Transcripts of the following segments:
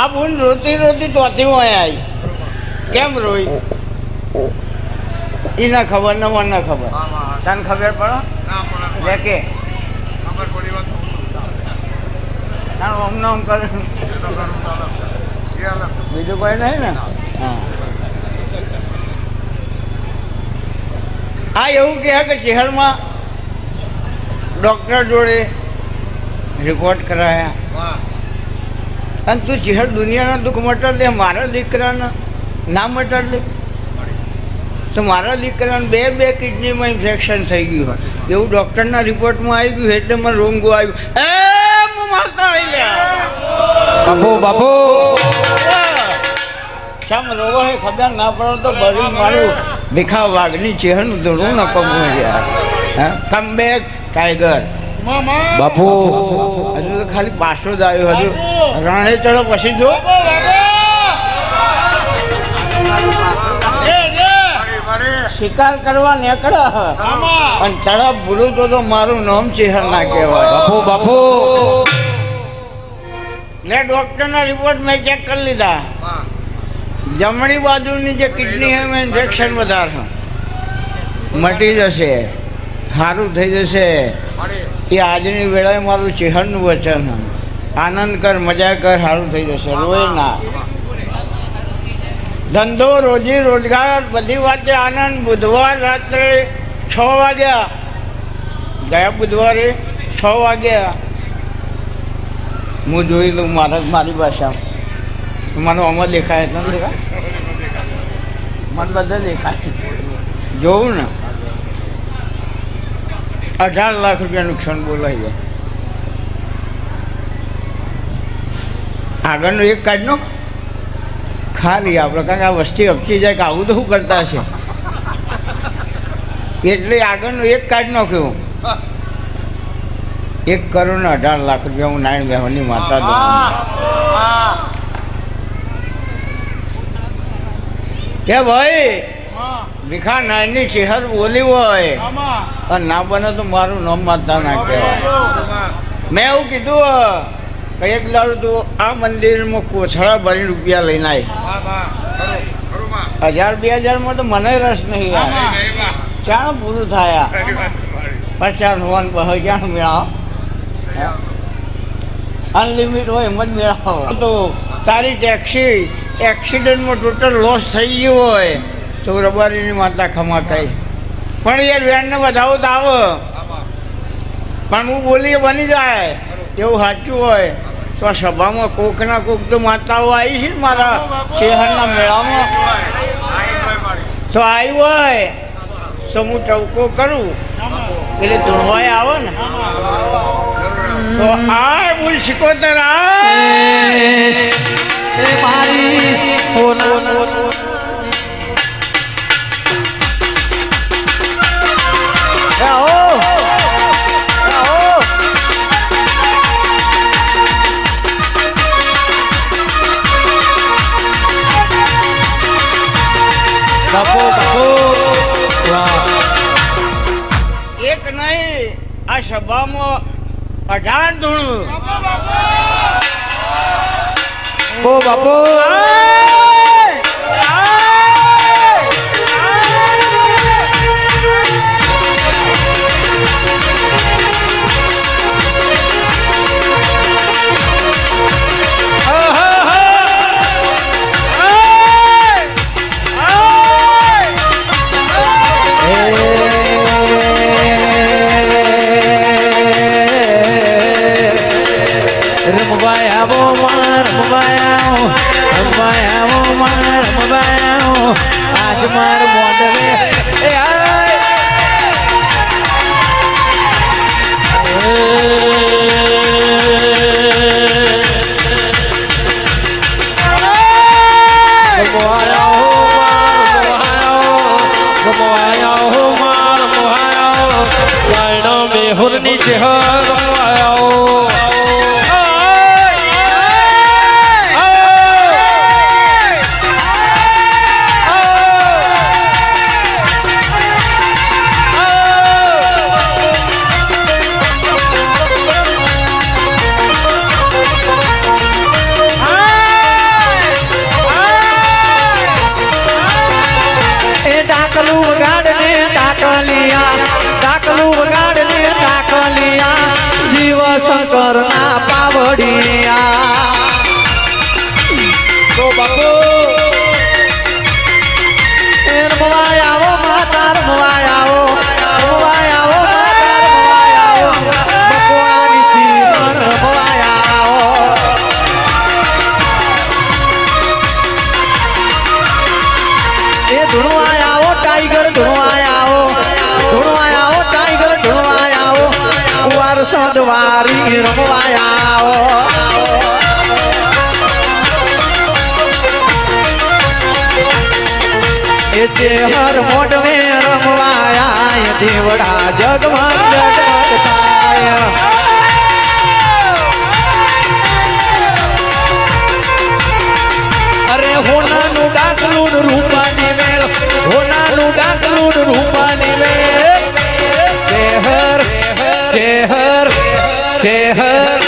આ બોલ રોતી રોતી તોથી હું આવી. કેમ રોઈ? એના ખબર ને મને ના ખબર. તને ખબર પડે લે કે ઓમ નામ કરે. બીજું કોઈ નહીં ને? હા. હા એવું કહે કે શહેરમાં ડૉક્ટર જોડે રિપોર્ટ કરાયા. અને તું ચહેર દુનિયાના દુઃખ મટર દે મારા દીકરાના ના મટર લે. તો મારા દીકરાને બે બે કિડનીમાં ઇન્ફેક્શન થઈ ગયું હોય. એવું ડૉક્ટરના રિપોર્ટમાં આવી ગયું એટલે મને રોંગું આવ્યું. એ હું મારતા આવી ગયા. બાપુ બાપુ. શામ રોવો હે ખબર ના પડે તો બરી મારું ભીખા વાઘની ચહેરનું ધૂળું ન પગવું યાર હા કમ બેક ટાઈગર બાપુ. હજુ તો ખાલી પાછો જ આવ્યો હજુ રણે ચડો પછી જો. શિકાર કરવા નીકળો. પણ તળપ ભૂલું તો તો મારું નામ ચેહર ના કહેવાય. બાપુ. બાપુ ને ડૉક્ટરના રિપોર્ટ મેં ચેક કરી લીધા. જમણી બાજુની જે કિડની છે એમાં ઇન્ફેક્શન વધારે મટી જશે. સારું થઈ જશે. એ આજની વેળાએ મારું ચેહરનું વચન આનંદ કર મજા કર સારું થઈ જશે. રોય ના. ધંધો, રોજી રોજગાર, બધી વાતે આનંદ. બુધવાર રાત્રે છ વાગ્યા. ગયા બુધવારે છ વાગ્યા. હું જોઈ લઉં મારા, મારી ભાષા. મને અમર દેખાય દેખાય મને બધા દેખાય. જોઉં ને? અઢાર લાખ રૂપિયા નુકસાન બોલાઈ જાય. આગળનો એક કાઢનો. ખાલી આપણે કારણ કે આ વસ્તી અપચી જાય કે આવું તો શું કરતા હશે? એટલે આગળનો એક કાઢ નાખ્યો એક કરોડ ને અઢાર લાખ રૂપિયા હું નારાયણ બેહોની માતા દઉં. કે ભાઈ ભીખા નાની ચેહર બોલી હોય. અને ના બને તો મારું નામ માતા ના કહેવાય. મેં એવું કીધું હો કે તું આ મંદિરમાં કોથળા ભરીને રૂપિયા લઈને આવી હજાર બે હજારમાં તો મને રસ નહીં આવે. ચાણ પૂરું થયા પચાસ વન હજાર મેળાવો? અનલિમિટ હોય એમ જ મેળાવો. તો તારી ટેક્સી એક્સિડન્ટમાં ટોટલ લોસ થઈ ગયું હોય. તો રબારીની માતા ખમા કઈ પણ યાર વેણને વધાવો તો આવો. પણ હું બોલીએ બની જાય. એવું સાચું હોય. તો આ સભામાં કોકના કોક તો માતાઓ આવી છે મારા શહેરના મેળામાં. તો આવી હોય. તો હું ટવકો કરું. એટલે ધૂણવાય આવે ને. તો આ બોલ શીખોતર આ બાપુ બાપુ. એક નહીં આ સભામાં અઢાર ધૂણું. ઓ બાપુ. આજ માર ટાકલિયા ટાકલું વગાડ ને ટાકલિયા જીવ શંકર ના પાવડિયા. તો બાપુ રમવાય આવો માતા રમવાય આવો રમવાય સદવારી રમવા આવો એ છે હર મોઢવે રમવાયા દેવડા જગમગ ચેહર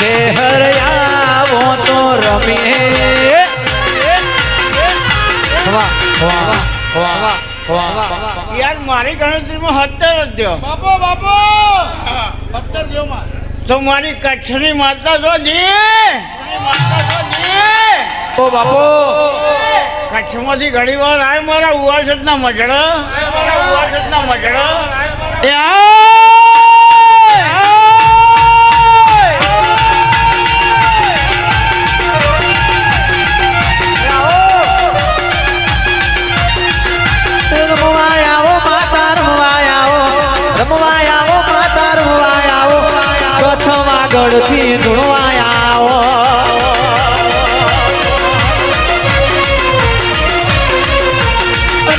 ચેહર આવો તો રમીએ. વાહ વાહ વાહ વાહ વાહ યાર મારી ગણતરીમાં સત્તર જ દો બાપો બાપો! સત્તર દો માં તો મારી કચ્છની માતા જો જી માતા જો જી ઓ બાપો. કચ્છમાંથી ઘણી વાર આય મારા ઉવાસતના મજડા. મારા ઉવાસતના મજડા. એ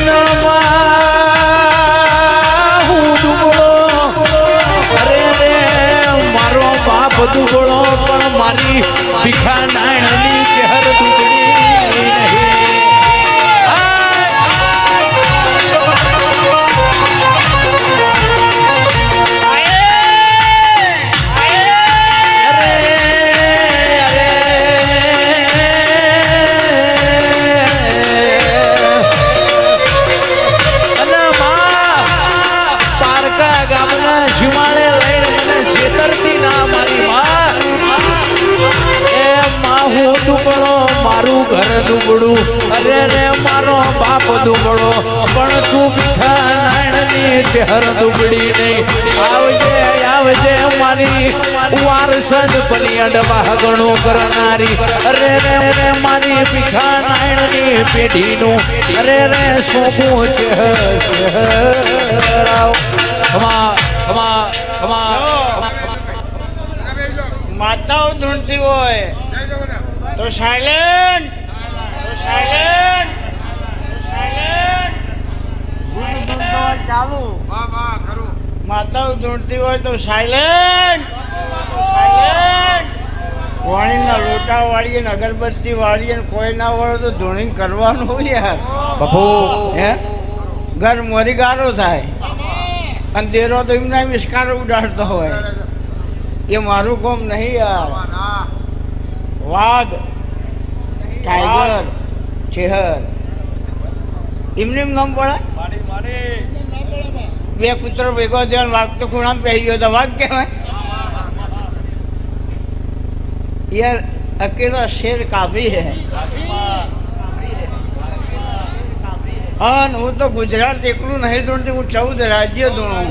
no નાયણની ચહેર નહીં આવજે આવજે મારી વારસદ પની અડવા ગણું કરનારી. અરે રે રે મારી ભીખા નાયણની પેઢીનું. અરે રે શું ચહેર ખમા ખમા ખમા માતાઓ ધૂણતી હોય. તો સાયલેન્ટ તો સાયલેન્ટ સાયલેન્ટ ચાલુ. માતા ધૂણતી હોય તો સાયલેન્ટ સાયલેન્ટ વાણીના લોટા વાળીએ ને અગરબત્તી વાળીએ ને કોઈ ના વાળો તો ધોણી કરવાનું યાર. બપુ. હે? ઘર મોરી ગારો થાય. અને દેરો તો એમના વિસ્કાર ઉડાડતો હોય. એ મારું કોમ નહીં યાર. વાઘ ટાઈગર ચેહર એમને એમ નામ પડે મારી મારી. બે કૂતરો ભેગો થયો ને વાઘ તો ખૂણામાં પહેરી ગયો તો વાઘ કહેવાય. યાર, અકેલા શેર કાફી હે હા, ને હું તો ગુજરાત એકલું નહીં ધૂણતી હું ચૌદ રાજ્ય ધૂણું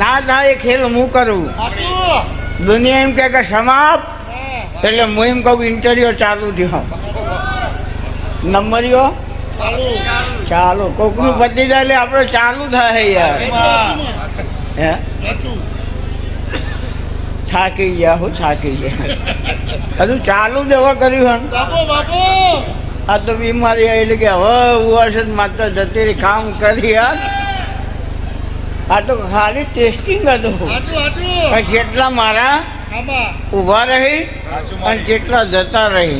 ના થાય એ ખેલ હું કરું. સાચું દુનિયા એમ કહે કે સમાપ્ત. એટલે હું એમ કહું ઇન્ટરવ્યુ ચાલુ થયો. નંબરીઓ ચાલુ. ચાલો કોકનું પતી જાય એટલે આપણે ચાલુ થાય યાર. હે? થાકી ગયા હું થાકી ગયા. હજુ ચાલુ હવે કર્યું આ તો બીમારી આવી એટલે કે હવે ઉવાસ માત્ર જતી કામ કરી યાર. આ તો ખાલી ટેસ્ટિંગ હતું પણ જેટલા મારા ઊભા રહી અને જેટલા જતા રહી.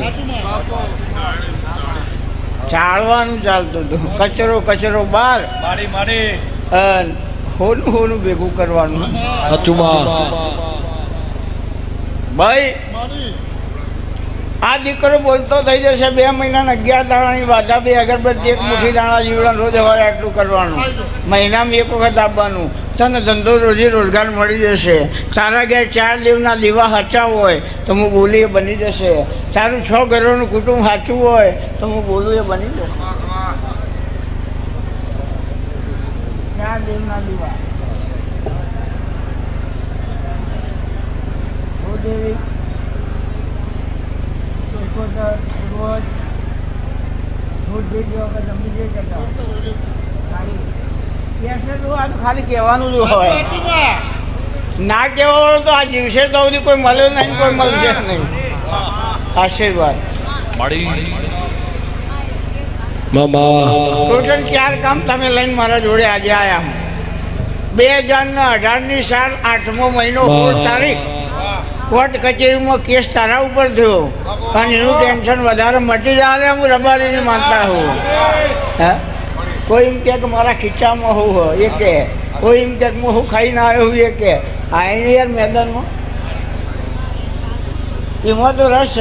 ચાળવાનું ચાલતું હતું. કચરો કચરો બહાર. મારી મારી. અને હોનું હોનું ભેગું કરવાનું. ભાઈ મારી. આ દીકરો બોલતો થઈ જશે બે મહિનાના અગિયાર દાણાની વાધા બે અગરબત્તી એક મુઠ્ઠી દાણા જીવડા રોજ સવારે આટલું કરવાનું. મહિનામાં એક વખત આપવાનું. તને ધંધો રોજી રોજગાર મળી જશે. તારા ઘેર ચાર દેવના દીવા સાચા હોય તો હું બોલી એ બની જશે. તારું છ ઘરોનું કુટુંબ સાચું હોય તો હું બોલું એ બની જશે. ચાર દેવના દીવા. દેવી સિકોતર પૂર્વજ બુદ્ધિ જો કે જમી જઈ કરતા ખાલી કહેવાનું જ હોય. ના કહેવા વાળો તો આ જીવશે તો કોઈ મળ્યો નહીં કોઈ મળશે નહીં. આશીર્વાદ. ટોટલ ચાર કામ તમે લઈને મારા જોડે આજે આવ્યા બે હજાર ને અઢારની સાલ આઠમો મહિનો સોળ તારીખ. કોર્ટ કચેરીમાં કેસ તારા ઉપર થયો. અને એનું ટેન્શન વધારે મટી જાય હું રબારીની માનતા હું. હે? કોઈ એમ કે મારા ખીચામાં હું હોય એ કે. કોઈ એમ કે હું શું ખાઈને આવ્યો હું એ કે. આવીને યાર મેદાનમાં? એમાં તો રસ.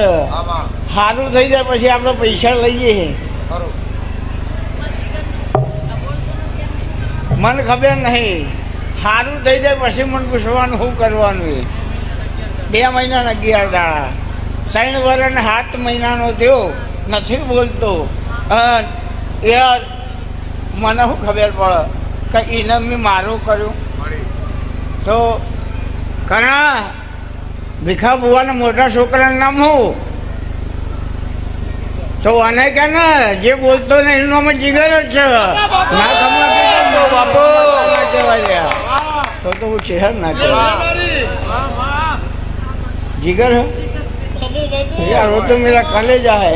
સારું થઈ જાય પછી આપણે પૈસા લઈએ. મને ખબર નહીં. સારું થઈ જાય પછી મને પૂછવાનું શું કરવાનું એ. બે મહિનાના અગિયાર દાડા. ત્રણ વર્ષ સાત મહિનાનો થયો. નથી બોલતો. એ મને શું ખબર પડે કે એને મેં મારું કર્યું? તો ઘણા ભીખા બુવાના મોટા છોકરાનું નામ હું તો અને કે ને જે બોલતો ને એનું અમે જીગર જ છે. તો તો હું ચહેર ના કહેવાય. જીગર યાર તો મેરા કલેજા હે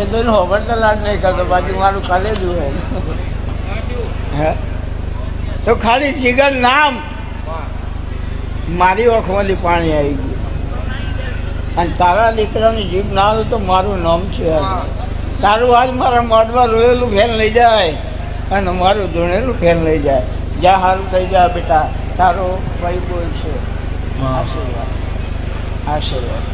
એ તો એનો હોબરનો લાડ નહીં કરતો બાકી મારું જ હે? તો ખાલી જીગર નામ મારી ઓખમાંથી પાણી આવી ગયું. અને તારા દીકરાની જીભ ના હોય તો મારું નામ છે તારું આજ મારા મોઢમાં રોયેલું ફેન લઈ જાય અને મારું ધૂણેલું ફેન લઈ જાય. જ્યાં સારું થઈ જાય બેટા. તારો ભાઈ બોલ છે આશીર્વાદ. આશીર્વાદ.